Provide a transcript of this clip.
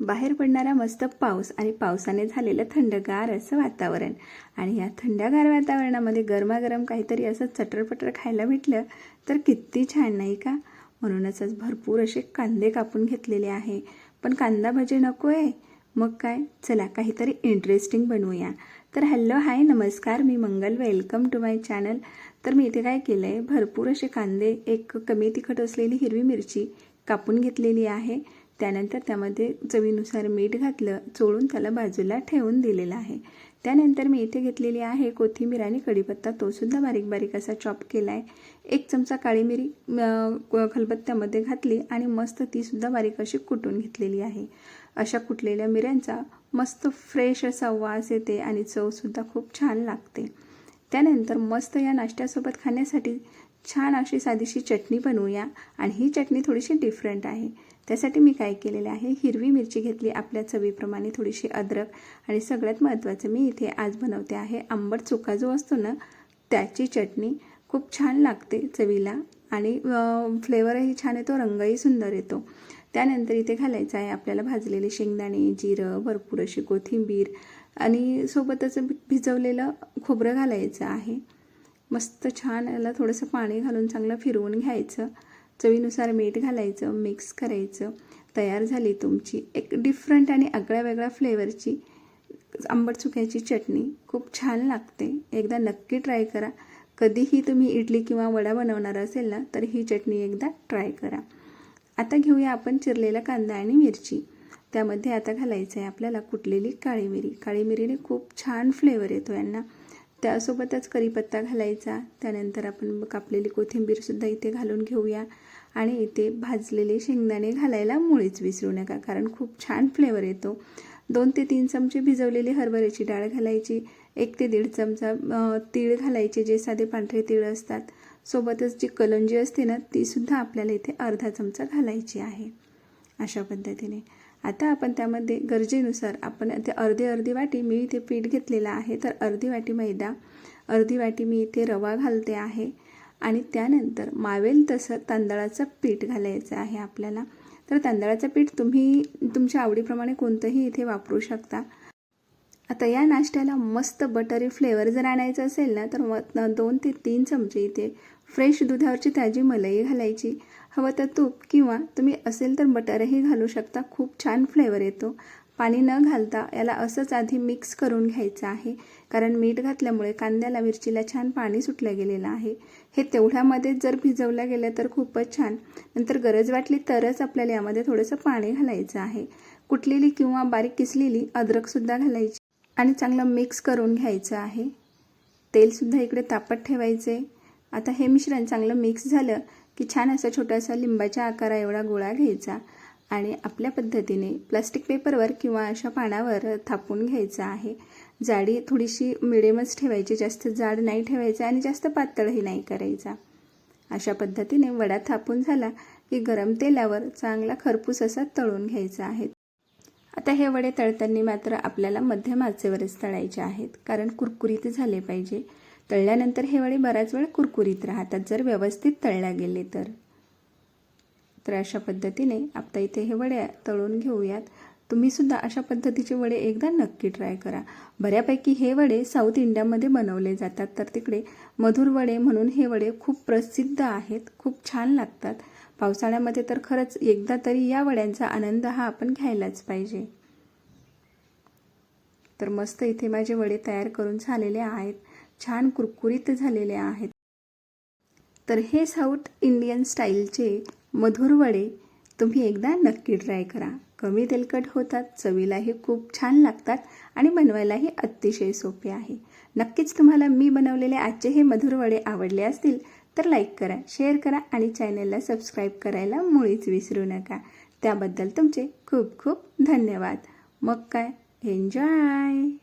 बाहेर पडणारा मस्त पाऊस आणि पावसाने झालेलं थंडगार असं वातावरण. आणि या थंडगार वातावरणामध्ये गरमागरम काहीतरी असं चटरपटर खायला भेटलं तर किती छान नाही का? म्हणूनच आज भरपूर असे कांदे कापून घेतलेले आहे. पण कांदा भजी नको आहे. मग काय? चला काहीतरी इंटरेस्टिंग बनवूया. तर हॅलो हाय नमस्कार. मी Mangal. Welcome to my channel तर मी इथे काय केलं आहे भरपूर असे कांदे एक कमी तिखट असलेली हिरवी मिरची कापून घेतलेली आहे. त्यानंतर त्यामध्ये चवीनुसार मीठ घातलं चोळून त्याला बाजूला ठेवून दिलेलं आहे. त्यानंतर मी इथे घेतलेली आहे कोथिंबीर आणि कढीपत्ता. तोसुद्धा बारीक बारीक असा चॉप केला आहे एक चमचा काळी मिरी खलबत्त्यामध्ये घातली आणि मस्त तीसुद्धा बारीक अशी कुटून घेतलेली आहे. अशा कुटलेल्या मिऱ्यांचा मस्त फ्रेश असा वास येते आणि चवसुद्धा खूप छान लागते. त्यानंतर मस्त या नाश्त्यासोबत खाण्यासाठी छान अशी साधीशी चटणी बनवूया आणि ही चटणी थोडीशी डिफरंट आहे. त्यासाठी मी काय केलेलं आहे? हिरवी मिरची घेतली. आपल्या चवीप्रमाणे थोडीशी अद्रक आणि सगळ्यात महत्त्वाचं मी इथे आज बनवते आहे आंबट चुका जो असतो ना त्याची चटणी. खूप छान लागते चवीला आणि फ्लेवरही छान येतो रंगही सुंदर येतो. त्यानंतर इथे घालायचं आहे आपल्याला भाजलेले शेंगदाणे जिरं भरपूर अशी कोथिंबीर आणि सोबतच भिजवलेलं खोबरं घालायचं आहे. मस्त छान याला थोडंसं पाणी घालून चांगलं फिरवून घ्यायचं. चवीनुसार मीठ घालायचं मिक्स करायचं तयार झाली तुमची. एक डिफरंट आणि आगळ्या वेगळ्या फ्लेवरची आंबट चुक्याची चटणी खूप छान लागते. एकदा नक्की ट्राय करा. कधीही तुम्ही इडली किंवा वडा बनवणार असेल ना तर ही चटणी एकदा ट्राय करा. आता घेऊया आपण चिरलेला कांदा आणि मिरची. त्यामध्ये आता घालायचं आहे आपल्याला कुटलेली काळी मिरी. काळी मिरीने खूप छान फ्लेवर येतो यांना. त्यासोबतच कढीपत्ता घालायचा. त्यानंतर आपण कापलेली कोथिंबीरसुद्धा इथे घालून घेऊया. आणि इथे भाजलेले शेंगदाणे घालायला मुळीच विसरू नका कारण खूप छान फ्लेवर येतो. दोन ते तीन चमचे भिजवलेली हरभऱ्याची डाळ घालायची. एक ते दीड चमचा तीळ घालायचे जे साधे पांढरे तीळ असतात. सोबतच जी कलंजी असते ना तीसुद्धा आपल्याला इथे अर्धा चमचा घालायची आहे. अशा पद्धतीने. आता आपण त्यामध्ये गरजेनुसार आपण ते अर्धी अर्धी वाटी मी इथे पीठ घेतलेलं आहे तर अर्धी वाटी मैदा अर्धी वाटी मी इथे रवा घालते आहे आणि त्यानंतर मावेल तसं तांदळाचं पीठ घालायचं आहे आपल्याला. तर तांदळाचं पीठ तुम्ही तुमच्या आवडीप्रमाणे कोणतंही इथे वापरू शकता. आता या नाश्त्याला मस्त बटरी फ्लेवर जर आणायचं असेल ना तर मग दोन ते तीन चमचे इथे फ्रेश दुधावरची ताजी मलई घालायची. हवं तर तूप किंवा तुम्ही असेल तर बटरही घालू शकता. खूप छान फ्लेवर येतो. पाणी न घालता याला असंच आधी मिक्स करून घ्यायचं आहे. कारण मीठ घातल्यामुळे कांद्याला मिरचीला छान पाणी सुटलं गेलेलं आहे. हे तेवढ्यामध्ये जर भिजवलं गेलं तर खूपच छान. नंतर गरज वाटली तरच आपल्याला यामध्ये थोडंसं पाणी घालायचं आहे. कुटलेली किंवा बारीक किसलेली अद्रकसुद्धा घालायची. आणि चांगलं मिक्स करून घ्यायचं आहे. तेलसुद्धा इकडे तापत ठेवायचे. आता हे मिश्रण चांगलं मिक्स झालं की छान असा छोटासा लिंबाच्या आकारा एवढा गोळा घ्यायचा आणि आपल्या पद्धतीने प्लास्टिक पेपरवर किंवा अशा पानावर थापून घ्यायचा आहे. जाडी थोडीशी मिडियमच ठेवायची जास्त जाड नाही ठेवायचं आणि जास्त पातळही नाही करायचा. अशा पद्धतीने वडा थापून झाला की गरम तेलावर चांगला खरपूस असा तळून घ्यायचा आहे. आता हे वडे तळताना मात्र आपल्याला मध्यम आचेवरच तळायचे आहेत कारण कुरकुरीत झाले पाहिजे. तळल्यानंतर हे वडे बराच वेळ कुरकुरीत राहतात जर व्यवस्थित तळल्या गेले तर. तर अशा पद्धतीने आता इथे हे वडे तळून घेऊयात. तुम्हीसुद्धा अशा पद्धतीचे वडे एकदा नक्की ट्राय करा. बऱ्यापैकी हे वडे साऊथ इंडियामध्ये बनवले जातात. तर तिकडे मधुर वडे म्हणून हे वडे खूप प्रसिद्ध आहेत खूप छान लागतात. पावसाळ्यामध्ये तर खरंच एकदा तरी या वड्यांचा आनंद हा आपण घ्यायलाच पाहिजे. तर मस्त इथे माझे वडे तयार करून झालेले आहेत. छान कुरकुरीत झालेले आहेत. तर हे साऊथ इंडियन स्टाईलचे मधुर वडे तुम्ही एकदा नक्की ट्राय करा. कमी तेलकट होतात चवीलाही खूप छान लागतात आणि बनवायलाही अतिशय सोपे आहे. नक्कीच तुम्हाला मी बनवलेले आजचे हे मधुर वडे आवडले असतील तर लाईक करा शेअर करा आणि चॅनलला सबस्क्राईब करायला मुळीच विसरू नका. त्याबद्दल तुमचे खूप खूप धन्यवाद. मग काय? एन्जॉय!